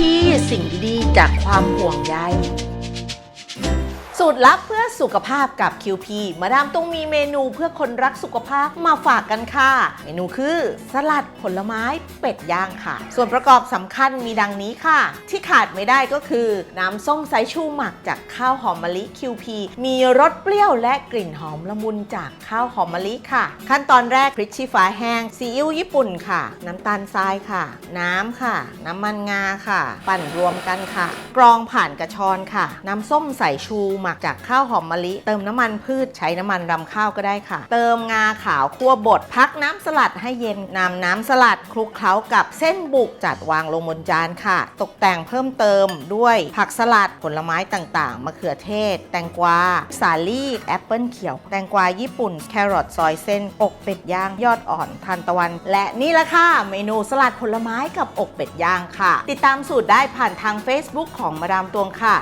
ที่สิ่งดีๆจากความห่วงใย สูตรลับเพื่อสุขภาพกับ QP มาดามต้องมีเมนูเพื่อคนรักสุขภาพมาฝากกันค่ะ เมนูคือ สลัดผลไม้เป็ดย่างค่ะ ส่วนประกอบสำคัญมีดังนี้ค่ะ ที่ขาดไม่ได้ก็คือ น้ำส้มสายชูหมักจากข้าวหอมมะลิ QP มีรสเปรี้ยวและกลิ่นหอมละมุนจากข้าวหอมมะลิค่ะ ขั้นตอนแรกพริกชี้ฟ้าแห้งซีอิ๊วญี่ปุ่นค่ะ น้ำตาลทรายค่ะ น้ำค่ะ น้ำมันงาค่ะ ปั่นรวมกันค่ะ กรองผ่านกระชอนค่ะ น้ำส้มสายชูหมักจากข้าวหอมมะลิ เติมน้ำมันพืชใช้น้ำมันรำข้าวก็ได้ค่ะ เติมงาขาวคั่วบดพักน้ำสลัดให้เย็นนำน้ำสลัดคลุกเคล้ากับเส้นบุกจัดวางลงบนจานค่ะ ตกแต่งเพิ่มเติมด้วยผักสลัดผลไม้ต่างๆมะเขือเทศ แตงกวา สาลี่แอปเปิลเขียว แตงกวาญี่ปุ่น แครอทซอยเส้น อกเป็ดย่างยอดอ่อนทานตะวัน และนี่ละค่ะ เมนูสลัดผลไม้กับอกเป็ดย่างค่ะ ติดตามสูตรได้ผ่านทาง Facebook ของมาดามตวงค่ะ